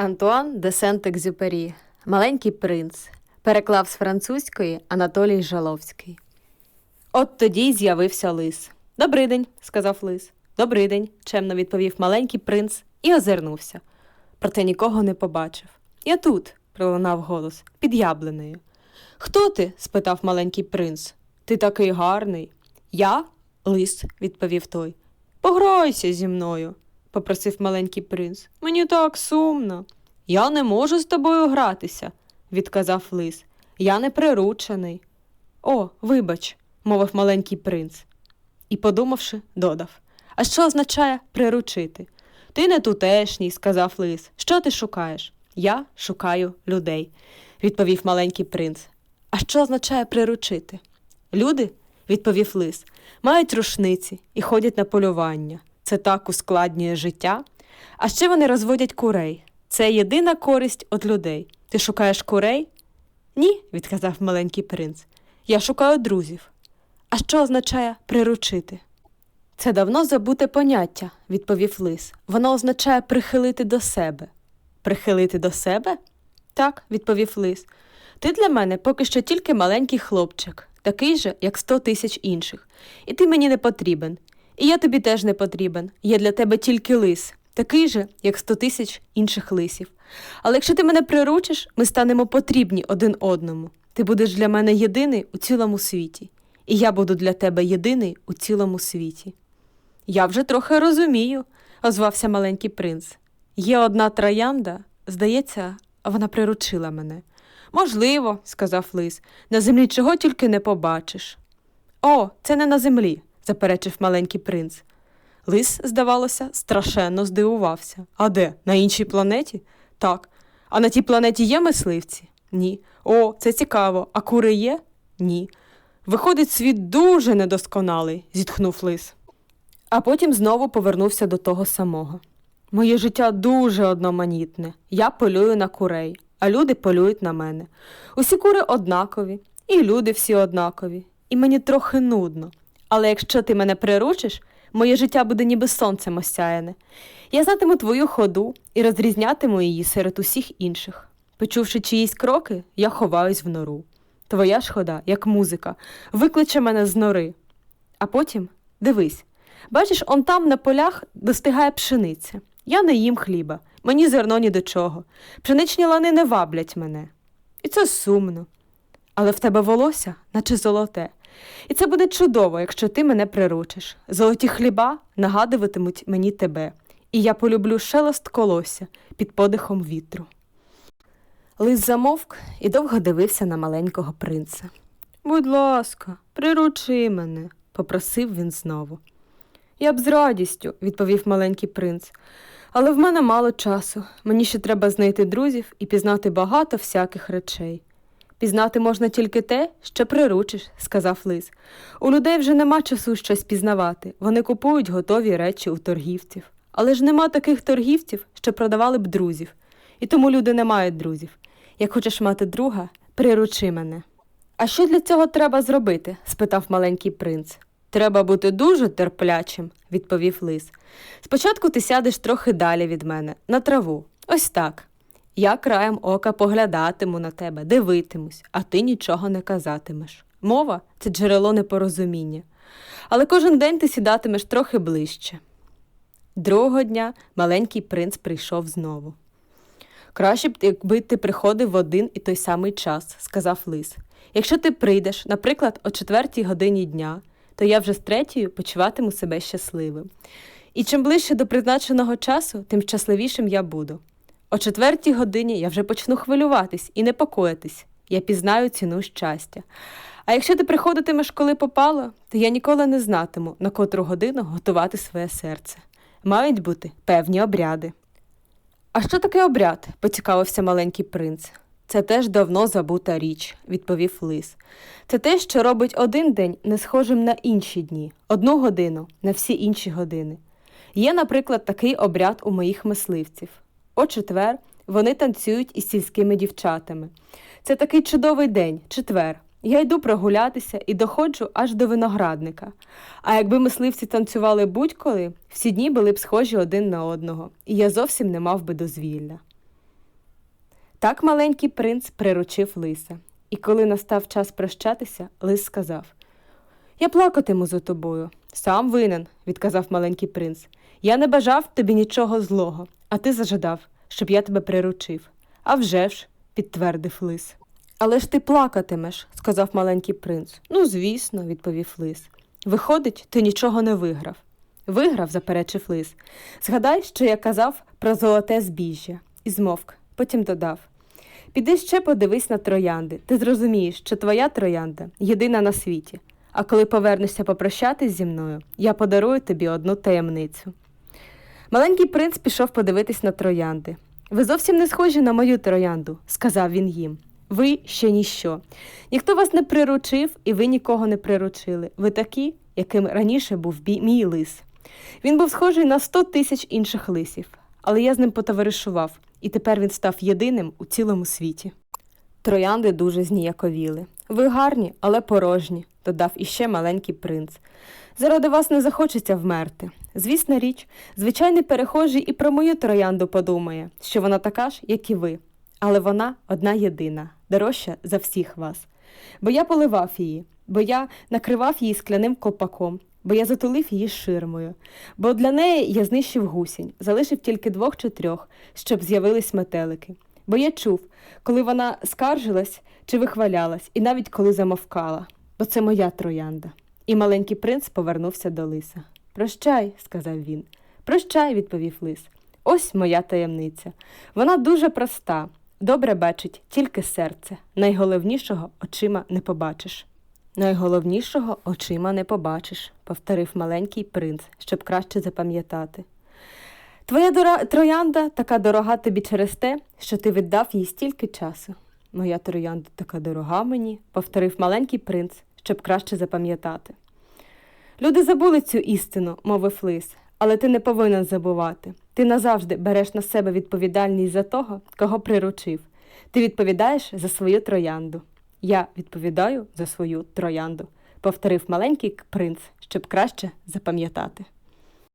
Антуан де Сент-Екзюпері Маленький принц. Переклав з французької Анатолій Жаловський. От тоді й з'явився лис. «Добрий день», – сказав лис. «Добрий день», – чемно відповів маленький принц і озирнувся. Проте нікого не побачив. Я тут, пролунав голос, під яблунею. Хто ти? спитав маленький принц. Ти такий гарний. Я? Лис, відповів той. Пограйся зі мною, попросив маленький принц. Мені так сумно. Я не можу з тобою гратися, відказав лис. Я не приручений. О, вибач, мовив маленький принц. І, подумавши, додав. А що означає приручити? Ти не тутешній, сказав лис. Що ти шукаєш? Я шукаю людей, відповів маленький принц. А що означає приручити? Люди, відповів лис, мають рушниці і ходять на полювання. Це так ускладнює життя. А ще вони розводять курей. Це єдина користь від людей. Ти шукаєш курей? Ні, відказав маленький принц. Я шукаю друзів. А що означає приручити? Це давно забуте поняття, відповів лис. Воно означає прихилити до себе. Прихилити до себе? Так, відповів лис. Ти для мене поки що тільки маленький хлопчик, такий же, як сто тисяч інших. І ти мені не потрібен. І я тобі теж не потрібен. Є для тебе тільки лис, такий же, як сто тисяч інших лисів. Але якщо ти мене приручиш, ми станемо потрібні один одному. Ти будеш для мене єдиний у цілому світі, і я буду для тебе єдиний у цілому світі. Я вже трохи розумію, озвався маленький принц. Є одна троянда, здається, вона приручила мене. Можливо, сказав лис, на землі чого тільки не побачиш. О, це не на землі, заперечив маленький принц. Лис, здавалося, страшенно здивувався. А де? На іншій планеті? Так. А на тій планеті є мисливці? Ні. О, це цікаво. А кури є? Ні. Виходить, світ дуже недосконалий, зітхнув лис. А потім знову повернувся до того самого. Моє життя дуже одноманітне. Я полюю на курей, а люди полюють на мене. Усі кури однакові, і люди всі однакові, і мені трохи нудно. Але якщо ти мене приручиш, моє життя буде ніби сонцем осяяне. Я знатиму твою ходу і розрізнятиму її серед усіх інших. Почувши чиїсь кроки, я ховаюсь в нору. Твоя ж хода, як музика, викличе мене з нори. А потім дивись, бачиш, он там на полях достигає пшениця. Я не їм хліба, мені зерно ні до чого. Пшеничні лани не ваблять мене. І це сумно. Але в тебе волосся, наче золоте. І це буде чудово, якщо ти мене приручиш. Золоті хліба нагадуватимуть мені тебе, і я полюблю шелест колосся під подихом вітру. Лис замовк і довго дивився на маленького принца. Будь ласка, приручи мене, попросив він знову. Я б з радістю, відповів маленький принц. Але в мене мало часу. Мені ще треба знайти друзів і пізнати багато всяких речей. Пізнати можна тільки те, що приручиш, сказав лис. У людей вже нема часу щось пізнавати. Вони купують готові речі у торгівців. Але ж нема таких торгівців, що продавали б друзів. І тому люди не мають друзів. Як хочеш мати друга, приручи мене. А що для цього треба зробити? спитав маленький принц. Треба бути дуже терплячим, відповів лис. Спочатку ти сядеш трохи далі від мене, на траву. Ось так. Я краєм ока поглядатиму на тебе, дивитимусь, а ти нічого не казатимеш. Мова це джерело непорозуміння. Але кожен день ти сідатимеш трохи ближче. Другого дня маленький принц прийшов знову. Краще б, якби ти приходив в один і той самий час, сказав лис. Якщо ти прийдеш, наприклад, о четвертій годині дня, то я вже з третьою почуватиму себе щасливим. І чим ближче до призначеного часу, тим щасливішим я буду. О четвертій годині я вже почну хвилюватись і непокоїтись. Я пізнаю ціну щастя. А якщо ти приходитимеш, коли попало, то я ніколи не знатиму, на котру годину готувати своє серце. Мають бути певні обряди. А що таке обряд? поцікавився маленький принц. Це теж давно забута річ, відповів лис. Це те, що робить один день не схожим на інші дні, одну годину на всі інші години. Є, наприклад, такий обряд у моїх мисливців. О четвер вони танцюють із сільськими дівчатами. Це такий чудовий день, четвер. Я йду прогулятися і доходжу аж до виноградника. А якби мисливці танцювали будь-коли, всі дні були б схожі один на одного, і я зовсім не мав би дозвілля. Так маленький принц приручив лиса. І коли настав час прощатися, лис сказав Я плакатиму за тобою. Сам винен, відказав маленький принц. Я не бажав тобі нічого злого, а ти зажадав, щоб я тебе приручив. А вже ж, підтвердив лис. Але ж ти плакатимеш, сказав маленький принц. Ну, звісно, відповів лис. Виходить, ти нічого не виграв. Виграв, заперечив лис. Згадай, що я казав про золоте збіжжя, і змовк, потім додав. Піди ще подивись на троянди. Ти зрозумієш, що твоя троянда єдина на світі. А коли повернешся попрощатись зі мною, я подарую тобі одну таємницю. Маленький принц пішов подивитись на троянди. Ви зовсім не схожі на мою троянду, сказав він їм. Ви ще ніщо. Ніхто вас не приручив, і ви нікого не приручили. Ви такі, яким раніше був мій лис. Він був схожий на сто тисяч інших лисів, але я з ним потоваришував, і тепер він став єдиним у цілому світі. Троянди дуже зніяковіли. Ви гарні, але порожні, додав іще маленький принц. Заради вас не захочеться вмерти. Звісна річ, звичайний перехожий і про мою троянду подумає, що вона така ж, як і ви. Але вона одна єдина, дорожча за всіх вас. Бо я поливав її, бо я накривав її скляним копаком, бо я затулив її ширмою, бо для неї я знищив гусінь, залишив тільки двох чи трьох, щоб з'явились метелики. Бо я чув, коли вона скаржилась чи вихвалялась, і навіть коли замовкала, бо це моя троянда. І маленький принц повернувся до лиса. Прощай, сказав він. Прощай, відповів лис. Ось моя таємниця. Вона дуже проста. Добре бачить тільки серце. Найголовнішого очима не побачиш. Найголовнішого очима не побачиш, повторив маленький принц, щоб краще запам'ятати. Твоя дора... троянда така дорога тобі через те, що ти віддав їй стільки часу. Моя троянда така дорога мені, повторив маленький принц, щоб краще запам'ятати. Люди забули цю істину, мовив лис, але ти не повинен забувати. Ти назавжди береш на себе відповідальність за того, кого приручив. Ти відповідаєш за свою троянду. Я відповідаю за свою троянду, повторив маленький принц, щоб краще запам'ятати.